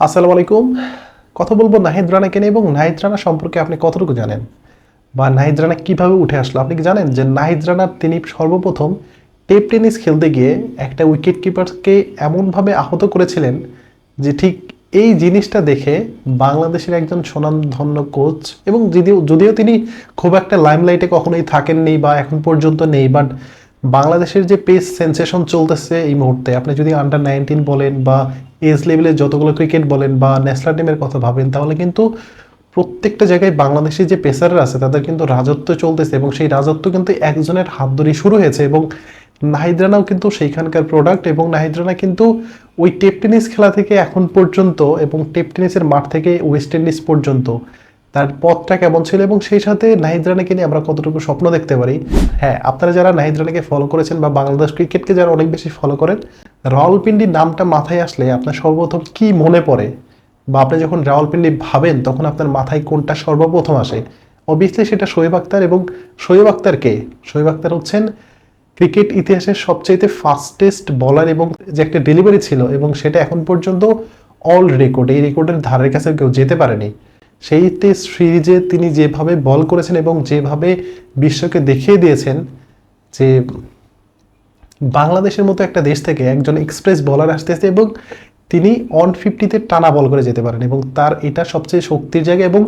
আসসালামু আলাইকুম। কথা বলব নাহিদ রানাকে নিয়ে এবং নাহিদ রানা সম্পর্কে আপনি কতটুকু জানেন? বা নাহিদ রানা কীভাবে উঠে আসলো? আপনি কি জানেন যে নাহিদ রানার তিনি সর্বপ্রথম টেপ টেনিস খেলতে গিয়ে একটা উইকেট কিপারকে এমনভাবে আহত করেছিলেন যে ঠিক এই জিনিসটা দেখে বাংলাদেশের একজন সুনামধন্য কোচ এবং যদিও যদিও তিনি খুব একটা লাইমলাইটে কখনোই থাকেননি বা এখন পর্যন্ত নেই বাট বাংলাদেশের যে পেস সেন্সেশন চলতেছে এই মুহূর্তে, আপনি যদি আন্ডার নাইনটিন বলেন বা এজ লেভেলে যতগুলো ক্রিকেট বলেন বা ন্যাশনাল টিমের কথা ভাবেন, তাহলে কিন্তু প্রত্যেকটা জায়গায় বাংলাদেশের যে পেসাররা আছে, তাদের কিন্তু রাজত্ব চলতেছে এবং সেই রাজত্ব কিন্তু একজনের হাত ধরেই শুরু হয়েছে এবং নাহিদ রানাও কিন্তু সেইখানকার প্রোডাক্ট এবং নাহিদ রানা কিন্তু ওই টেপ টেনিস খেলা থেকে এখন পর্যন্ত এবং টেপ টেনিসের মাঠ থেকে ওয়েস্ট ইন্ডিজ পর্যন্ত তার পথটা কেমন ছিল এবং সেই সাথে নাহিদ রানাকে নিয়ে আমরা কতটুকু স্বপ্ন দেখতে পারি। হ্যাঁ আপনারা যারা নাহিদ রানাকে ফলো করেছেন বা বাংলাদেশ ক্রিকেটকে যারা অনেক বেশি ফলো করেন, রাওয়ালপিন্ডির নামটা মাথায় আসলে আপনার সর্বপ্রথম কি মনে পড়ে? বা আপনি যখন রাওয়ালপিন্ডি ভাবেন, তখন আপনার মাথায় কোনটা সর্বপ্রথম আসে? অবভিয়াসলি সেটা শোয়েব আক্তার এবং শোয়েব আক্তার কে? শোয়েব আক্তার হচ্ছেন ক্রিকেট ইতিহাসের সবচাইতে ফাস্টেস্ট বলার এবং যে একটা ডেলিভারি ছিল এবং সেটা এখন পর্যন্ত অল রেকর্ড এই রেকর্ডের ধারের কাছে কেউ যেতে পারেনি। সেই টেস্ট সিরিজে তিনি যেভাবে বল করেছেন এবং যেভাবে বিশ্বকে দেখিয়ে দিয়েছেন যে বাংলাদেশের মতো একটা দেশ থেকে একজন এক্সপ্রেস বলার আসতেছে এবং তিনি অন ফিফটিতে টানা বল করে যেতে পারেন এবং তার এটা সবচেয়ে শক্তির জায়গা এবং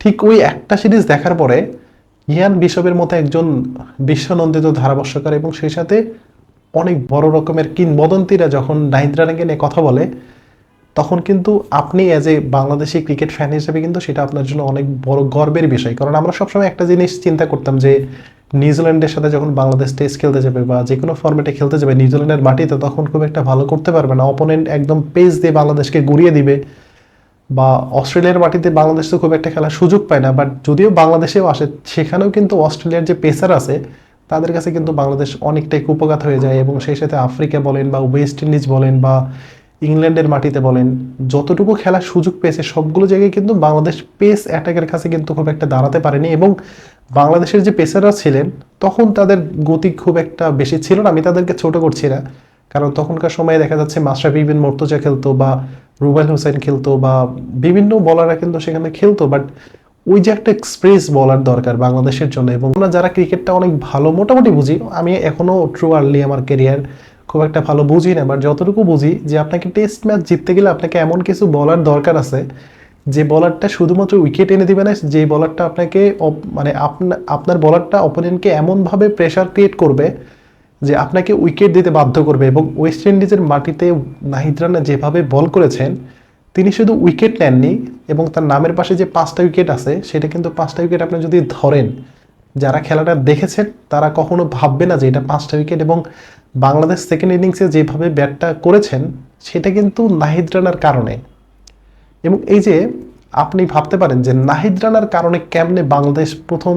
ঠিক ওই একটা সিরিজ দেখার পরে ইয়ান বিশপের মতো একজন বিশ্বনন্দিত ধারাভাষ্যকার এবং সেই সাথে অনেক বড় রকমের কিংবদন্তিরা যখন নাহিদ রানাকে নিয়ে কথা বলে তখন কিন্তু আপনি as a Bangladeshi cricket fan হিসেবে কিন্তু সেটা আপনার জন্য অনেক বড় গর্বের বিষয়। কারণ আমরা সবসময় একটা জিনিস চিন্তা করতাম যে, নিউজিল্যান্ডের সাথে যখন বাংলাদেশ টেস্ট খেলতে যাবে বা যে কোনো ফর্মেটে খেলতে যাবে নিউজিল্যান্ডের মাটিতে, তখন খুব একটা ভালো করতে পারবে না। অপোনেন্ট একদম পেস দিয়ে বাংলাদেশকে গুড়িয়ে দিবে বা অস্ট্রেলিয়ার মাটিতে বাংলাদেশ তো খুব একটা খেলার সুযোগ পায় না। বাট যদিও বাংলাদেশেও আসে, সেখানেও কিন্তু অস্ট্রেলিয়ার যে পেসার আছে, তাদের কাছে কিন্তু বাংলাদেশ অনেকটাই কুপঘাত হয়ে যায় এবং সেই সাথে আফ্রিকা বলেন বা ওয়েস্ট ইন্ডিজ বলেন বা ইংল্যান্ডের মাটিতে বলেন, যতটুকু খেলার সুযোগ পেয়েছে, সবগুলো জায়গায় কিন্তু বাংলাদেশ পেস অ্যাটাকের কাছে কিন্তু খুব একটা দাঁড়াতে পারেনি এবং বাংলাদেশের যে পেসাররা ছিলেন, তখন তাদের গতি খুব একটা বেশি ছিল না। আমি তাদেরকে ছোট করছি না। কারণ তখনকার সময়ে দেখা যাচ্ছে মাশরাফি বিন মর্তজা খেলতো বা রুবেল হোসেন খেলতো বা বিভিন্ন বলাররা কিন্তু সেখানে খেলতো বাট ওই যে একটা এক্সপ্রেস বলার দরকার বাংলাদেশের জন্য এবং যারা ক্রিকেটটা অনেক ভালো মোটামুটি বুঝি, আমি এখনও ট্রু আর্লি আমার কেরিয়ার খুব একটা ভালো বুঝি না বাট যতটুকু বুঝি যে আপনাকে টেস্ট ম্যাচ জিততে গেলে আপনাকে এমন কিছু বলার দরকার আছে, যে বলারটা শুধুমাত্র উইকেট এনে দিবে না, যে বলারটা আপনাকে মানে আপনা- আপনার বলারটা অপোনেন্টকে এমনভাবে প্রেশার ক্রিয়েট করবে যে আপনাকে উইকেট দিতে বাধ্য করবে এবং ওয়েস্ট ইন্ডিজের মাটিতে নাহিদ রানা যেভাবে বল করেছেন, তিনি শুধু উইকেট নেননি এবং তার নামের পাশে যে পাঁচটা উইকেট আছে, সেটা কিন্তু পাঁচটা উইকেট আপনি যদি ধরেন, যারা খেলাটা দেখেছেন, তারা কখনো ভাববে না যে এটা পাঁচটা উইকেট এবং বাংলাদেশ সেকেন্ড ইনিংসে যেভাবে ব্যাটটা করেছেন, সেটা কিন্তু নাহিদ রানার কারণে। এবং এই যে আপনি ভাবতে পারেন যে নাহিদ রানার কারণে কেমনে বাংলাদেশ প্রথম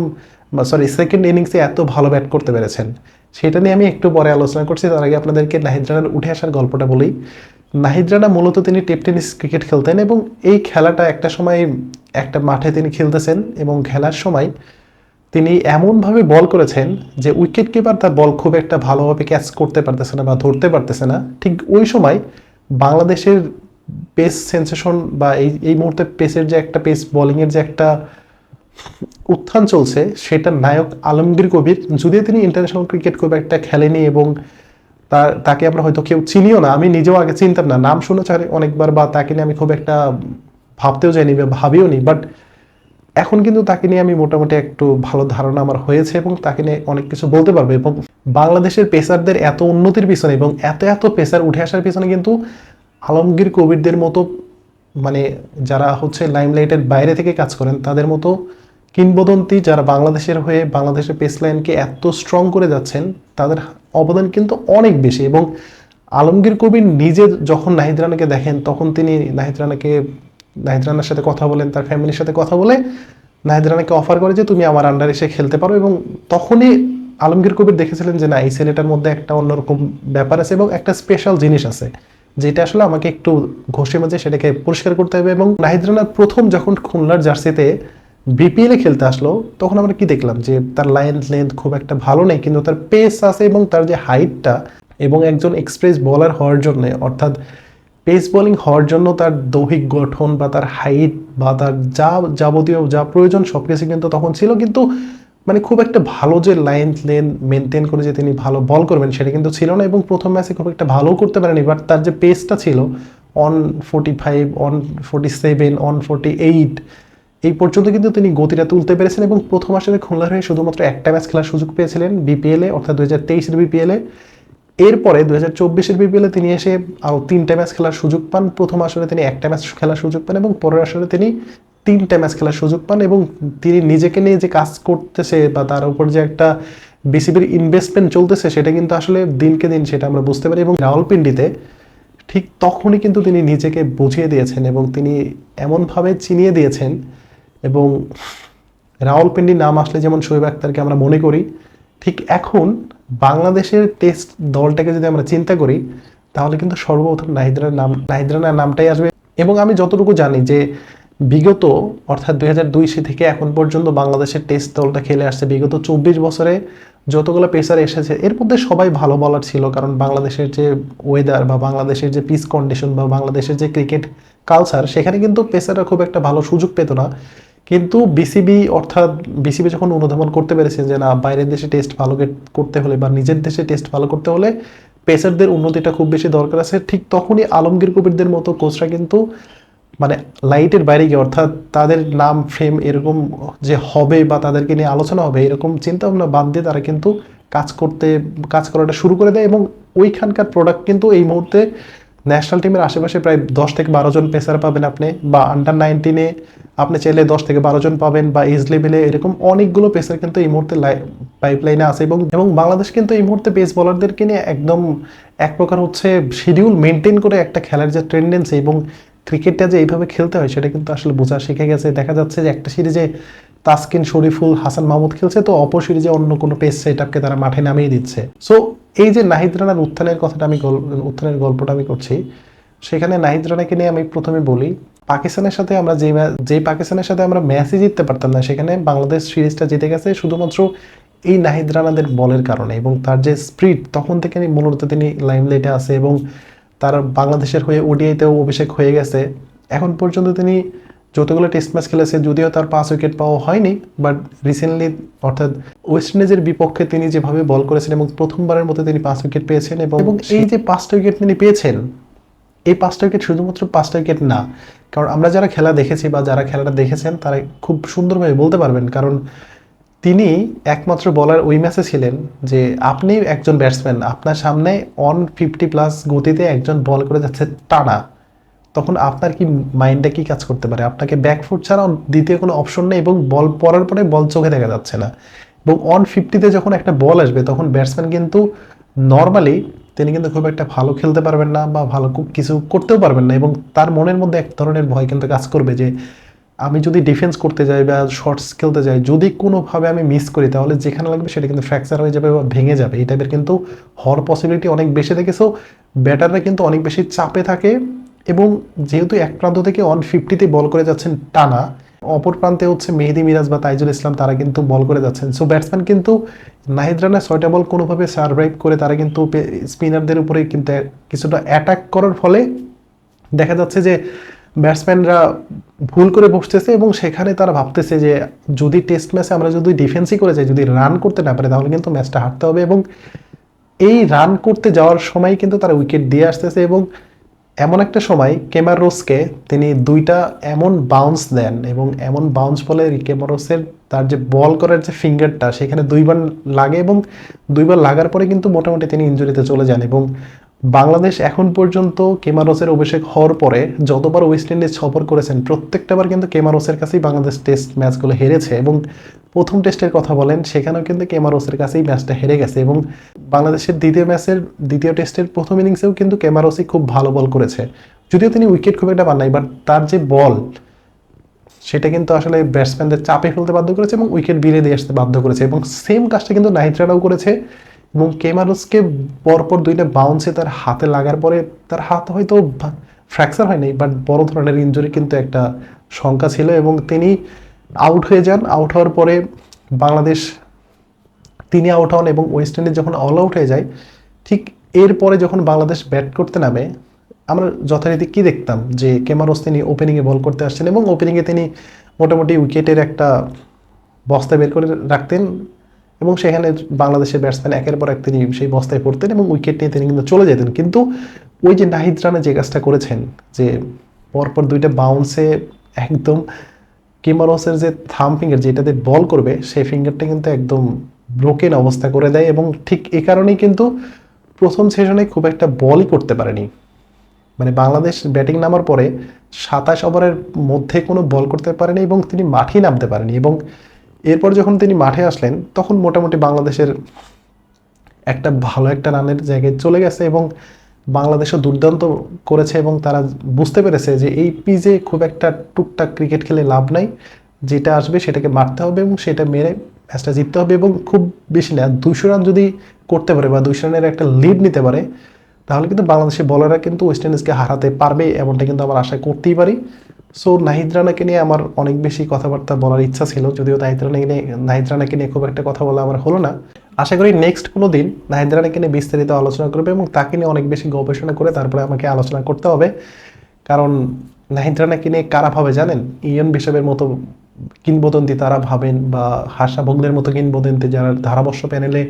সরি সেকেন্ড ইনিংসে এত ভালো ব্যাট করতে পেরেছেন, সেটা নিয়ে আমি একটু পরে আলোচনা করছি। তার আগে আপনাদেরকে নাহিদ রানার উঠে আসার গল্পটা বলি। নাহিদ রানা মূলত তিনি টেপ টেনিস ক্রিকেট খেলতেন এবং এই খেলাটা একটা সময় একটা মাঠে তিনি খেলতেছেন এবং খেলার সময় তিনি এমনভাবে বল করেছেন যে উইকেট কিপার তার বল খুব একটা ভালোভাবে ক্যাচ করতে পারতেছে না বা ধরতে পারতেছে না। ঠিক ওই সময় বাংলাদেশের পেস সেন্সেশন বা এই এই মুহূর্তে পেসের যে একটা, পেস বোলিংয়ের যে একটা উত্থান চলছে, সেটা নায়ক আলমগীর কবির। যদিও তিনি ইন্টারন্যাশনাল ক্রিকেট খুব একটা খেলেনি এবং তার, তাকে আমরা হয়তো কেউ চিনিও না, আমি নিজেও আগে চিনতাম না। নাম শুনেছি অনেকবার বা তাকে নিয়ে আমি খুব একটা ভাবতেও যাইনি বা ভাবিও নি বাট এখন কিন্তু তাকে নিয়ে আমি মোটামুটি একটু ভালো ধারণা আমার হয়েছে এবং তাকে নিয়ে অনেক কিছু বলতে পারব এবং বাংলাদেশের পেসারদের এত উন্নতির পিছনে এবং এত এত পেসার উঠে আসার পিছনে কিন্তু আলমগীর কবিরদের মতো মানে যারা হচ্ছে লাইমলাইটের বাইরে থেকে কাজ করেন, তাদের মতো কিংবদন্তি যারা বাংলাদেশের হয়ে বাংলাদেশের পেস লাইনকে এত স্ট্রং করে যাচ্ছেন, তাদের অবদান কিন্তু অনেক বেশি এবং আলমগীর কবির নিজে যখন নাহিদ রানাকে দেখেন, তখন তিনি নাহিদ রানাকে নাহিদ রানার সাথে কথা বলেন, তার ফ্যামিলির সাথে কথা বলে নাহিদ রানাকে অফার করে যে, তুমি আমার আন্ডার এসে খেলতে পারো। এবং তখনই আলমগীর কবির দেখেছিলেন যে, না, এই ছেলেটার মধ্যে একটা অন্যরকম ব্যাপার আছে এবং একটা স্পেশাল জিনিস আছে, যেটা আসলে আমাকে একটু ঘষে মাঝে সেটাকে পরিষ্কার করতে হবে। এবং নাহিদ রানার প্রথম যখন খুলনার জার্সিতে বিপিএলে খেলতে আসলো, তখন আমরা কি দেখলাম যে, তার লাইন লেন্থ খুব একটা ভালো নেই, কিন্তু তার পেস আছে এবং তার যে হাইটটা এবং একজন এক্সপ্রেস বলার হওয়ার জন্য, অর্থাৎ পেস বোলিং হওয়ার জন্য তার দৈহিক গঠন বা তার হাইট বা তার যা যাবতীয় যা প্রয়োজন সব কিছু কিন্তু তখন ছিল। কিন্তু মানে খুব একটা ভালো যে লাইন লেন মেনটেন করে যে তিনি ভালো বল করবেন সেটা কিন্তু ছিল না এবং প্রথম ম্যাচে খুব একটা ভালো করতে পারেনি। বাট তার যে পেসটা ছিল on forty five on forty seven on forty eight এই পর্যন্ত কিন্তু তিনি গতিটা তুলতে পেরেছেন এবং প্রথম আসলে খুলনার হয়ে শুধুমাত্র একটা ম্যাচ খেলার সুযোগ পেয়েছিলেন বিপিএলে অর্থাৎ দু হাজার তেইশের বিপিএলে এরপরে দু হাজার চব্বিশের বিপিএলে তিনি এসে আরও তিনটা ম্যাচ খেলার সুযোগ পান। প্রথম আসরে তিনি একটা ম্যাচ খেলার সুযোগ পান এবং পরের আসরে তিনি তিনটা ম্যাচ খেলার সুযোগ পান এবং তিনি নিজেকে নিয়ে যে কাজ করতেছে বা তার উপর যে একটা বিসিবির ইনভেস্টমেন্ট চলতেছে সেটা কিন্তু আসলে দিনকে দিন সেটা আমরা বুঝতে পারি এবং রাওয়ালপিন্ডিতে ঠিক তখনই কিন্তু তিনি নিজেকে বুঝিয়ে দিয়েছেন এবং তিনি এমনভাবে চিনিয়ে দিয়েছেন এবং রাওয়ালপিন্ডির নাম আসলে যেমন শোয়েব আক্তারকে আমরা মনে করি, ঠিক এখন বাংলাদেশের টেস্ট দলটাকে যদি আমরা চিন্তা করি, তাহলে কিন্তু সর্বপ্রথম নাহিদরার নাম নাহিদরানার নামটাই আসবে। এবং আমি যতটুকু জানি যে বিগত, অর্থাৎ দুই হাজার দুই থেকে এখন পর্যন্ত বাংলাদেশের টেস্ট দলটা খেলে আসছে বিগত চব্বিশ বছরে যতগুলো পেসার এসেছে, এর মধ্যে সবাই ভালো বলার ছিল। কারণ বাংলাদেশের যে ওয়েদার বা বাংলাদেশের যে পিস কন্ডিশন বা বাংলাদেশের যে ক্রিকেট কালচার সেখানে কিন্তু পেসাররা খুব একটা ভালো সুযোগ পেত না। কিন্তু বিসিবি অর্থাৎ বিসিবি যখন অনুধাবন করতে পেরেছে যে না, বাইরের দেশে টেস্ট ভালো করতে হলে বা নিজের দেশে টেস্ট ভালো করতে হলে পেসারদের উন্নতিটা খুব বেশি দরকার আছে। ঠিক তখনই আলমগীর কবিরদের মতো কোচরা কিন্তু মানে লাইটের বাইরে গিয়ে অর্থাৎ তাদের নাম ফ্রেম এরকম যে হবে বা তাদেরকে নিয়ে আলোচনা হবে এরকম চিন্তা ভাবনা বাদ দিয়ে তারা কিন্তু কাজ করতে, কাজ করাটা শুরু করে দেয় এবং ওইখানকার প্রোডাক্ট কিন্তু এই মুহূর্তে ন্যাশনাল টিমের আশেপাশে প্রায় দশ থেকে বারো জন পেসার পাবেন আপনি, বা আন্ডার নাইনটিনে আপনি চাইলে দশ থেকে বারো জন পাবেন, বা এজ লেভেলে এরকম অনেকগুলো পেসার কিন্তু এই মুহূর্তে পাইপলাইনে আছে। এবং এবং বাংলাদেশ কিন্তু এই মুহূর্তে পেস বলারদেরকে নিয়ে একদম এক প্রকার হচ্ছে শিডিউল মেনটেন করে একটা খেলার যে ট্রেন্ডেন্সি এবং ক্রিকেটটা যে এইভাবে খেলতে হয়, সেটা কিন্তু আসলে বোঝা শিখে গেছে। দেখা যাচ্ছে যে একটা সিরিজে তাসকিন, শরীফুল, হাসান মাহমুদ খেলছে, তো অপর সিরিজে অন্য কোনো পেস সেটআপকে তারা মাঠে নামিয়ে দিচ্ছে। সো এই যে নাহিদ রানার উত্থানের কথাটা আমি উত্থানের গল্পটা আমি করছি, সেখানে নাহিদ রানাকে নিয়ে আমি প্রথমে বলি, পাকিস্তানের সাথে আমরা যে যে পাকিস্তানের সাথে আমরা ম্যাচই জিততে পারতাম না, সেখানে বাংলাদেশ সিরিজটা জিতে গেছে শুধুমাত্র এই নাহিদ রানাদের বলের কারণে এবং তার যে স্প্রিট তখন থেকে মূলত তিনি লাইমলাইটে আছে এবং তার বাংলাদেশের হয়ে ওডিআইতেও অভিষেক হয়ে গেছে। এখন পর্যন্ত তিনি যতগুলো টেস্ট ম্যাচ খেলেছে যদিও তার পাঁচ উইকেট পাওয়া হয়নি বাট রিসেন্টলি অর্থাৎ ওয়েস্ট ইন্ডিজের বিপক্ষে তিনি যেভাবে বল করেছেন এবং প্রথমবারের মতো তিনি পাঁচ উইকেট পেয়েছেন এবং এই যে পাঁচটা উইকেট তিনি পেয়েছেন এই পাঁচটা উইকেট শুধুমাত্র পাঁচটা উইকেট না কারণ আমরা যারা খেলা দেখেছি বা যারা খেলাটা দেখেছেন তারা খুব সুন্দরভাবে বলতে পারবেন কারণ তিনি একমাত্র বলার ওই ম্যাচে ছিলেন যে আপনি একজন ব্যাটসম্যান আপনার সামনে অন ফিফটি প্লাস গতিতে একজন বল করে যাচ্ছে টানা। তখন আপনার কি মাইন্ডে কি কাজ করতে পারে? আপনাকে ব্যাকফুট ছাড়া দ্বিতীয় কোনো অপশন নেই এবং বল পড়ার পরে বল চোখে দেখা যাচ্ছে না। এবং অন ফিফটিতে যখন একটা বল আসবে, তখন ব্যাটসম্যান কিন্তু নর্মালি তিনি কিন্তু খুব একটা ভালো খেলতে পারবেন না বা ভালো কিছু করতেও পারবেন না এবং তার মনের মধ্যে এক ধরনের ভয় কিন্তু কাজ করবে যে, আমি যদি ডিফেন্স করতে যাই বা শর্টস খেলতে যাই, যদি কোনোভাবে আমি মিস করি, তাহলে যেখানে লাগবে সেটা কিন্তু ফ্র্যাকচার হয়ে যাবে বা ভেঙে যাবে। এই টাইপের কিন্তু হওয়ার পসিবিলিটি অনেক বেশি থাকে। সো ব্যাটাররা কিন্তু অনেক বেশি চাপে থাকে। এবং যেহেতু এক প্রান্ত থেকে ওয়ান ফিফটিতে বল করে যাচ্ছেন টানা, অপর প্রান্তে হচ্ছে মেহেদি মিরাজ বা তাইজুল ইসলাম, তারা কিন্তু বল করে যাচ্ছেন। সো ব্যাটসম্যান কিন্তু নাহিদ রানা ছয়টা বল কোনোভাবে সার্ভাইভ করে, তারা কিন্তু স্পিনারদের উপরে কিন্তু কিছুটা অ্যাটাক করার ফলে দেখা যাচ্ছে যে ব্যাটসম্যানরা ভুল করে বসতেছে এবং সেখানে তারা ভাবতেছে যে যদি টেস্ট ম্যাচে আমরা যদি ডিফেন্সই করে যাই, যদি রান করতে না পারে, তাহলে কিন্তু ম্যাচটা হারতে হবে এবং এই রান করতে যাওয়ার সময় কিন্তু তারা উইকেট দিয়ে আসতেছে এবং এমন একটা সময় কেমার রোসকে তিনি দুইটা এমন বাউন্স দেন এবং এমন বাউন্স বলে কেমারোসের তার যে বল করার যে ফিঙ্গারটা সেখানে দুইবার লাগে এবং দুইবার লাগার পরে কিন্তু মোটামুটি তিনি ইঞ্জুরিতে চলে যান এবং বাংলাদেশ এখন পর্যন্ত কেমারোসের অভিষেক হওয়ার পরে যতবার ওয়েস্ট ইন্ডিজ সফর করেছেন, প্রত্যেকটা বার কিন্তু কেমারোসের কাছেই বাংলাদেশ টেস্ট ম্যাচগুলো হেরেছে এবং প্রথম টেস্টের কথা বলেন, সেখানেও কিন্তু কেমারোসের কাছেই ম্যাচটা হেরে গেছে এবং বাংলাদেশের দ্বিতীয় ম্যাচের দ্বিতীয় টেস্টের প্রথম ইনিংসেও কিন্তু কেমারোসই খুব ভালো বল করেছে। যদিও তিনি উইকেট খুব একটা পান বাট তার যে বল সেটা কিন্তু আসলে ব্যাটসম্যানদের চাপে ফেলতে বাধ্য করেছে এবং উইকেট বিলে দিয়ে আসতে বাধ্য করেছে এবং সেম কাজটা কিন্তু নাহিদ করেছে। এবং কেমারুসকে পরপর দুইটা বাউন্সে তার হাতে লাগার পরে তার হাত হয়তো ফ্র্যাকচার হয়নি বাট বড় ধরনের ইঞ্জুরি কিন্তু একটা শঙ্কা ছিল এবং তিনি আউট হয়ে যান। আউট হওয়ার পরে বাংলাদেশ তিনি আউট হন এবং ওয়েস্ট ইন্ডিজ যখন অল আউট হয়ে যায়, ঠিক এরপরে যখন বাংলাদেশ ব্যাট করতে নামে, আমরা যথারীতি কি দেখতাম? যে কেমারোস তিনি ওপেনিংয়ে বল করতে আসছেন এবং ওপেনিংয়ে তিনি মোটামুটি উইকেটের একটা বস্তা বের করে রাখতেন। এবং সেখানে বাংলাদেশের ব্যাটসম্যান একের পর এক তিনি সেই বস্তায় পড়তেন এবং উইকেট নিয়ে তিনি কিন্তু চলে যেতেন। কিন্তু ওই যে নাহিদ রানা যে কাজটা করেছেন, যে পরপর দুইটা বাউন্সে একদম কিমারসের যে থাম ফিঙ্গার যেটাতে বল করবে, সেই ফিঙ্গারটা কিন্তু একদম ব্রোকেন অবস্থা করে দেয় এবং ঠিক এ কারণেই কিন্তু প্রথম সেশনে খুব একটা বলই করতে পারেনি। মানে বাংলাদেশ ব্যাটিং নামার পরে সাতাশ ওভারের মধ্যে কোনো বল করতে পারেনি এবং তিনি মাঠেই নামতে পারেনি এবং এরপর যখন তিনি মাঠে আসলেন, তখন মোটামুটি বাংলাদেশের একটা ভালো একটা রানের জায়গায় চলে গেছে এবং বাংলাদেশও দুর্দান্ত করেছে এবং তারা বুঝতে পেরেছে যে এই পিজে খুব একটা টুকটাক ক্রিকেট খেলে লাভ নাই। যেটা আসবে সেটাকে মারতে হবে এবং সেটা মেরে ম্যাচটা জিততে হবে এবং খুব বেশি না দুশো রান যদি করতে পারে বা দুশো রানের একটা লিড নিতে পারে, তাহলে কিন্তু বাংলাদেশের বলাররা কিন্তু ওয়েস্ট ইন্ডিজকে হারাতে পারবে এমনটা কিন্তু আমার আশা করতেই পারি। সো নাহিদ রানাকে নিয়ে আমার অনেক বেশি কথাবার্তা বলার ইচ্ছা ছিল, যদিও নাহিদ রানাকে নিয়ে, নাহিদ রানাকে নিয়ে খুব একটা কথা বলা আমার হলো না। আশা করি নেক্সট কোনো দিন নাহিদ রানাকে নিয়ে বিস্তারিত আলোচনা করবে এবং তাকে নিয়ে অনেক বেশি গবেষণা করে তারপরে আমাকে আলোচনা করতে হবে। কারণ নাহিদ রানাকে নিয়ে কারা ভাবে জানেন? ইয়ন বিশপের মতো কিংবদন্তি তারা ভাবেন বা হাসা ভোগদের মতো কিংবদন্তি যারা ধারাবর্ষ প্যানেলে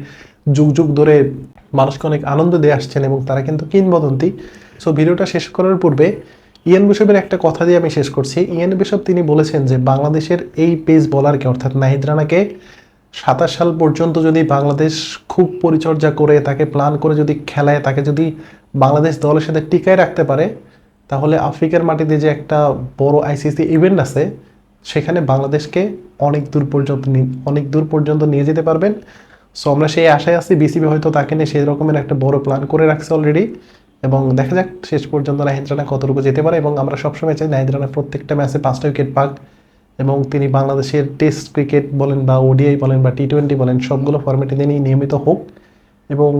যুগ যুগ ধরে মানুষকে অনেক আনন্দ দিয়ে আসছেন এবং তারা কিন্তু কিংবদন্তি। সো ভিডিওটা শেষ করার পূর্বে ইয়ান বিশপের একটা কথা দিয়ে আমি শেষ করছি। ইয়ান বিশপ তিনি বলেছেন যে বাংলাদেশের এই পেস বলারকে, অর্থাৎ নাহিদ রানাকে, সাতাশ সাল পর্যন্ত যদি বাংলাদেশ খুব পরিচর্যা করে, তাকে প্ল্যান করে যদি খেলায়, তাকে যদি বাংলাদেশ দলের সাথে টিকায় রাখতে পারে, তাহলে আফ্রিকার মাটিতে যে একটা বড় আইসিসি ইভেন্ট আছে, সেখানে বাংলাদেশকে অনেক দূর পর্যন্ত অনেক দূর পর্যন্ত নিয়ে যেতে পারবেন। সো আমরা সেই আশায় আছি বিসিবি হয়তো তাকে নিয়ে সেই রকমের একটা বড় প্ল্যান করে রাখছে অলরেডি এবং দেখা যাক শেষ পর্যন্ত নাহিদ রানা কতটুকু যেতে পারে এবং আমরা সবসময় চাই নাহিদ রানা প্রত্যেকটা ম্যাচে পাঁচটা উইকেট পাক এবং তিনি বাংলাদেশের টেস্ট ক্রিকেট বলেন বা ওডিআই বলেন বা টি টোয়েন্টি বলেন, সবগুলো ফর্মেটে তিনি নিয়মিত হোক এবং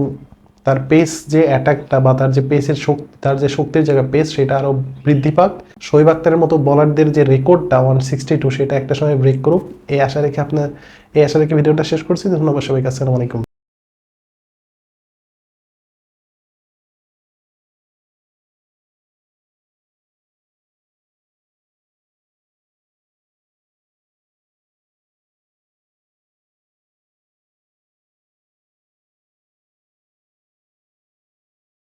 তার পেস যে অ্যাটাকটা বা তার যে পেসের শক্তি, তার যে শক্তির জায়গা পেস সেটা আরও বৃদ্ধি পাক। শোয়েব আক্তারের মতো বলারদের যে রেকর্ডটা ওয়ান সিক্সটি টু সেটা একটা সময় ব্রেক করুক। এই আশা রেখে আপনার, এই আশা রেখে ভিডিওটা শেষ করছি। ধন্যবাদ সবাইকে। আসসালামু আলাইকুম।